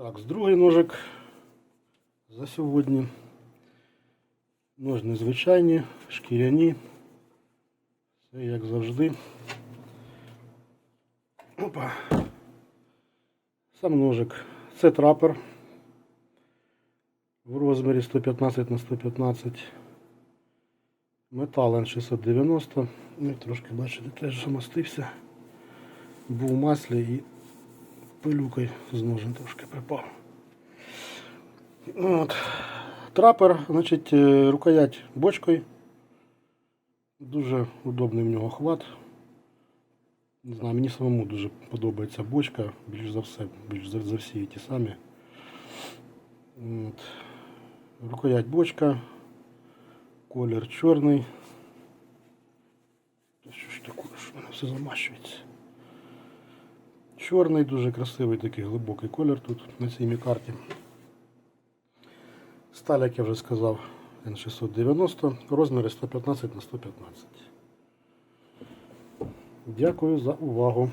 Так, з другий ножик за сьогодні. Нож незвичайні, шкіряні. Все як завжди. Опа. Сам ножик. Це трапер в розмірі 115 на 115. Метал N690. Ну, трошки, бачите, теж замастився. Був в маслі і пилюкою з ножем трошки припав. От. Трапер, значить, е, рукоять бочкою. Дуже удобний в нього хват. Не знаю, мені самому дуже подобається бочка, більш за все, більш за, за всі ті самі. От. Рукоять бочка, колір чорний. Та Що ж таке, що в мене все замащується? Чорний, дуже красивий такий глибокий колір тут на цій мікарті. Сталь, як я вже сказав, N690, розміри 115 на 115. Дякую за увагу.